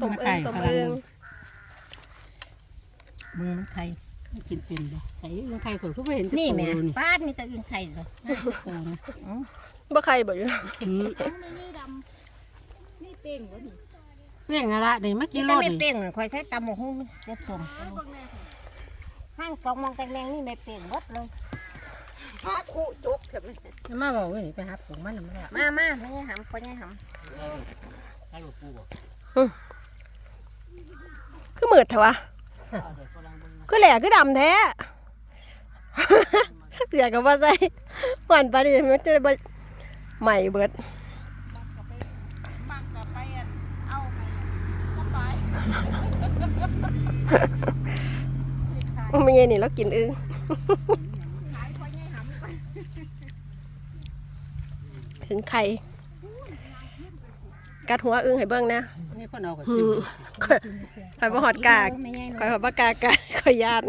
ต้มมาเอิไก่งต้มกำลังเอิงมือมันไข่กินเป็นบ่ใส่อึ้งไข่ข่อยก็ไม่เห็นนี่แม่โตนี่ป้าดมีแต่อึ่งไข่เลยโตนะบ่ใครบ่อยู่อืมนี่เป้งวะนี่เรื่องอะไรนี่มากินรแต่ถไม่นี่เป้งน่ะคอยใช้ตำหมกหุ้งเจ็บสมห้างกองมองแตงแมงนี่ไม่เป้งหมดเลยอ้าคู่จุกเถอะมาบอกว่านี่ไปหาผงมันน่ะมันละมามาไม่ให้หำคนให้หคือ มืดเถอะวะคือแหล่คือดำแท้ เสียกับว่าใส่หวานปานนี้มันจะได้บ่ใหม่เบิดำมักกับไปเอาไปสบายไม่เงี้ยนี่เรากินอึ้งขายคนให้หำถึงไข่กัดหัวอึ้งให้เบิ่งนะนี่ คนเอาก็อืชิมมข่อยบ่หอดกากไม่ใช่ข่อดบ่กากกะข่อยยาน